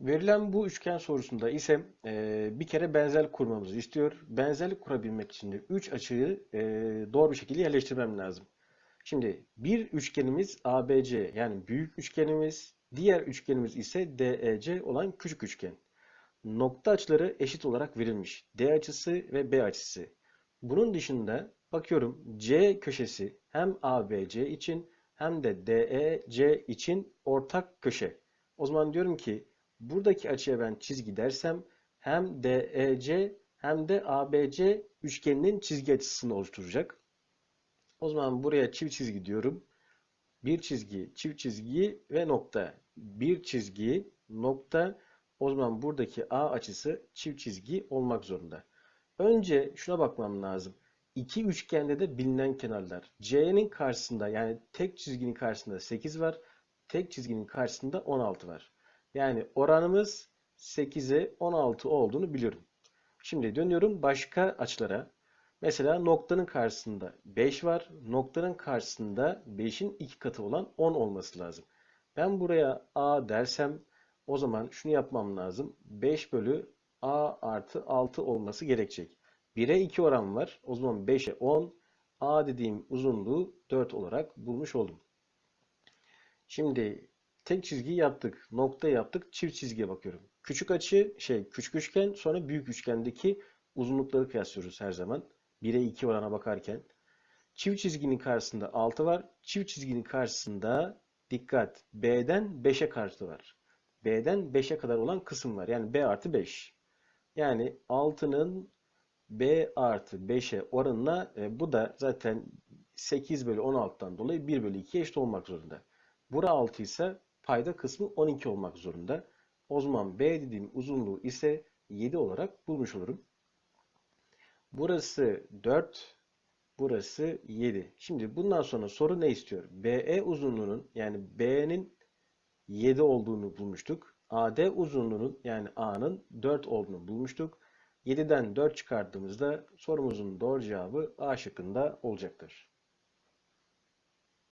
Verilen bu üçgen sorusunda ise e, bir kere benzerlik kurmamızı istiyor. Benzerlik kurabilmek için de 3 açıyı e, doğru bir şekilde yerleştirmem lazım. Şimdi bir üçgenimiz ABC yani büyük üçgenimiz, diğer üçgenimiz ise DEC olan küçük üçgen. Nokta açıları eşit olarak verilmiş. D açısı ve B açısı. Bunun dışında bakıyorum C köşesi hem ABC için hem de DEC için ortak köşe. O zaman diyorum ki buradaki açıya ben çizgi dersem hem DEC hem de ABC üçgeninin çizgi açısını oluşturacak. O zaman buraya çift çizgi diyorum. Bir çizgi, çift çizgi ve nokta. Bir çizgi, nokta. O zaman buradaki A açısı çift çizgi olmak zorunda. Önce şuna bakmam lazım. İki üçgende de bilinen kenarlar. C'nin karşısında yani tek çizginin karşısında 8 var. Tek çizginin karşısında 16 var. Yani oranımız 8'e 16 olduğunu biliyorum. Şimdi dönüyorum başka açılara. Mesela noktanın karşısında 5 var. Noktanın karşısında 5'in 2 katı olan 10 olması lazım. Ben buraya A dersem o zaman şunu yapmam lazım. 5 bölü A artı 6 olması gerekecek. 1'e 2 oran var. O zaman 5'e 10. A dediğim uzunluğu 4 olarak bulmuş oldum. Şimdi tek çizgi yaptık. Nokta yaptık. Çift çizgiye bakıyorum. Küçük açı şey küçük üçgen sonra büyük üçgendeki uzunlukları kıyaslıyoruz her zaman. 1'e 2 orana bakarken. Çift çizginin karşısında 6 var. Çift çizginin karşısında dikkat B'den 5'e karşı var. B'den 5'e kadar olan kısım var. Yani B artı 5. Yani 6'nın B artı 5'e oranına e, bu da zaten 8 bölü 16'dan dolayı 1 bölü 2'ye eşit olmak zorunda. Bura 6 ise payda kısmı 12 olmak zorunda. O zaman B dediğim uzunluğu ise 7 olarak bulmuş olurum. Burası 4, burası 7. Şimdi bundan sonra soru ne istiyor? BE uzunluğunun yani B'nin 7 olduğunu bulmuştuk. AD uzunluğunun yani A'nın 4 olduğunu bulmuştuk. 7'den 4 çıkardığımızda sorumuzun doğru cevabı A şıkkında olacaktır.